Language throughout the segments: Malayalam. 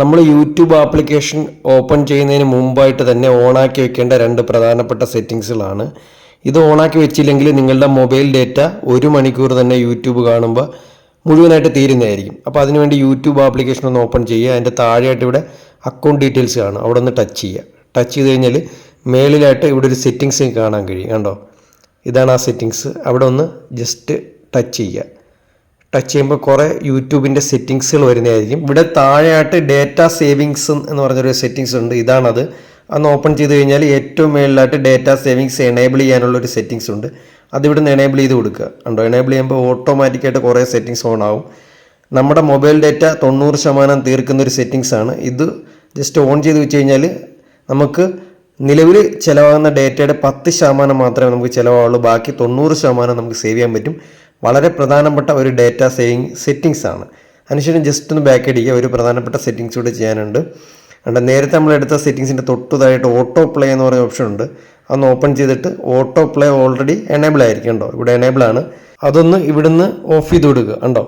നമ്മൾ യൂട്യൂബ് ആപ്ലിക്കേഷൻ ഓപ്പൺ ചെയ്യുന്നതിന് മുമ്പായിട്ട് തന്നെ ഓണാക്കി വെക്കേണ്ട രണ്ട് പ്രധാനപ്പെട്ട സെറ്റിങ്സുകളാണ് ഇത് ഓണാക്കി വെച്ചില്ലെങ്കിൽ നിങ്ങളുടെ മൊബൈൽ ഡേറ്റ ഒരു മണിക്കൂർ തന്നെ യൂട്യൂബ് കാണുമ്പോൾ മുഴുവനായിട്ട് തീരുന്നതായിരിക്കും. അപ്പോൾ അതിനുവേണ്ടി യൂട്യൂബ് ആപ്ലിക്കേഷൻ ഒന്ന് ഓപ്പൺ ചെയ്യുക. അതിന്റെ താഴെയായിട്ട് ഇവിടെ അക്കൗണ്ട് ഡീറ്റെയിൽസ് കാണും. അവിടെ ഒന്ന് ടച്ച് ചെയ്യുക. ടച്ച് ചെയ്ത് കഴിഞ്ഞാൽ മേളിലായിട്ട് ഇവിടെ ഒരു സെറ്റിങ്സ് കാണാൻ കഴിയും. കണ്ടോ? ഇതാണ് ആ സെറ്റിങ്സ് അവിടെ ഒന്ന് ജസ്റ്റ് ടച്ച് ചെയ്യുക. ടച്ച് ചെയ്യുമ്പോൾ കുറേ യൂട്യൂബിന്റെ സെറ്റിങ്സുകൾ വരുന്നതായിരിക്കും. ഇവിടെ താഴെയായിട്ട് ഡേറ്റ സേവിങ്സ് എന്ന് പറഞ്ഞൊരു സെറ്റിങ്സ് ഉണ്ട്. ഇതാണത്. അന്ന് ഓപ്പൺ ചെയ്ത് കഴിഞ്ഞാൽ ഏറ്റവും മേളിലായിട്ട് ഡേറ്റ സേവിങ്സ് എനേബിൾ ചെയ്യാനുള്ള ഒരു സെറ്റിങ്സ് ഉണ്ട്. അത് ഇവിടുന്ന് എനേബിൾ ചെയ്ത് കൊടുക്കുക. ഉണ്ടോ എനേബിൾ ചെയ്യുമ്പോൾ ഓട്ടോമാറ്റിക്കായിട്ട് കുറേ സെറ്റിങ്സ് ഓൺ ആവും. നമ്മുടെ മൊബൈൽ ഡേറ്റ തൊണ്ണൂറ് ശതമാനം തീർക്കുന്ന ഒരു സെറ്റിങ്സ് ആണ്. ഇത് ജസ്റ്റ് ഓൺ ചെയ്ത് വെച്ച് കഴിഞ്ഞാൽ നമുക്ക് നിലവിൽ ചിലവാകുന്ന ഡേറ്റയുടെ പത്ത് ശതമാനം മാത്രമേ നമുക്ക് ചിലവാകുള്ളൂ ബാക്കി തൊണ്ണൂറ് ശതമാനം നമുക്ക് സേവ് ചെയ്യാൻ പറ്റും. വളരെ പ്രധാനപ്പെട്ട ഒരു ഡേറ്റ സേവിങ് സെറ്റിങ്സ് ആണ്. അതിനുശേഷം ജസ്റ്റ് ഒന്ന് ബാക്ക് അടിക്കുക ഒരു പ്രധാനപ്പെട്ട സെറ്റിങ്സ് കൂടെ ചെയ്യാനുണ്ട്. അതുകൊണ്ട് നേരത്തെ നമ്മൾ എടുത്ത സെറ്റിങ്സിന്റെ തൊട്ടുതായിട്ട് ഓട്ടോ പ്ലേ എന്ന് പറയുന്ന ഓപ്ഷൻ ഉണ്ട്. അതൊന്ന് ഓപ്പൺ ചെയ്തിട്ട് ഓട്ടോ പ്ലേ ഓൾറെഡി എനേബിൾ ആയിരിക്കും ഉണ്ടോ ഇവിടെ എനേബിൾ ആണ്. അതൊന്ന് ഇവിടുന്ന് ഓഫ് ചെയ്ത് കൊടുക്കുക ഉണ്ടോ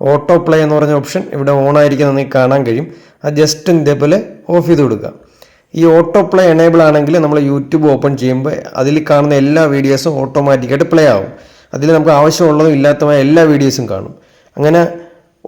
ഓട്ടോ പ്ലേ എന്ന് പറഞ്ഞ ഓപ്ഷൻ ഇവിടെ ഓൺ ആയിരിക്കും നിങ്ങൾക്ക് കാണാൻ കഴിയും. അത് ജസ്റ്റ് ഇതേപോലെ ഓഫ് ചെയ്ത് കൊടുക്കുക ഈ ഓട്ടോ പ്ലേ എനേബിൾ ആണെങ്കിൽ നമ്മൾ യൂട്യൂബ് ഓപ്പൺ ചെയ്യുമ്പോൾ അതിൽ കാണുന്ന എല്ലാ വീഡിയോസും ഓട്ടോമാറ്റിക്കായിട്ട് പ്ലേ ആവും. അതിൽ നമുക്ക് ആവശ്യമുള്ളതും ഇല്ലാത്തതുമായ എല്ലാ വീഡിയോസും കാണും. അങ്ങനെ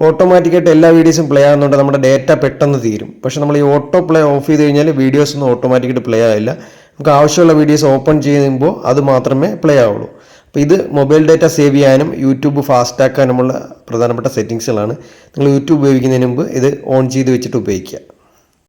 ഓട്ടോമാറ്റിക്കായിട്ട് എല്ലാ വീഡിയോസും പ്ലേ ആകുന്നുണ്ട് നമ്മുടെ ഡേറ്റ പെട്ടെന്ന് തീരും. പക്ഷേ നമ്മൾ ഈ ഓട്ടോ പ്ലേ ഓഫ് ചെയ്ത് കഴിഞ്ഞാൽ വീഡിയോസ് ഒന്നും ഓട്ടോമാറ്റിക്കായിട്ട് പ്ലേ ആവില്ല. നമുക്ക് ആവശ്യമുള്ള വീഡിയോസ് ഓപ്പൺ ചെയ്യുമ്പോൾ അത് മാത്രമേ പ്ലേ ആവുള്ളൂ. അപ്പോൾ ഇത് മൊബൈൽ ഡേറ്റ സേവ് ചെയ്യാനും യൂട്യൂബ് ഫാസ്റ്റ് ആക്കാനുമുള്ള പ്രധാനപ്പെട്ട സെറ്റിങ്സുകളാണ് നിങ്ങൾ യൂട്യൂബ് ഉപയോഗിക്കുന്നതിന് മുമ്പ് ഇത് ഓൺ ചെയ്ത് വെച്ചിട്ട് ഉപയോഗിക്കുക.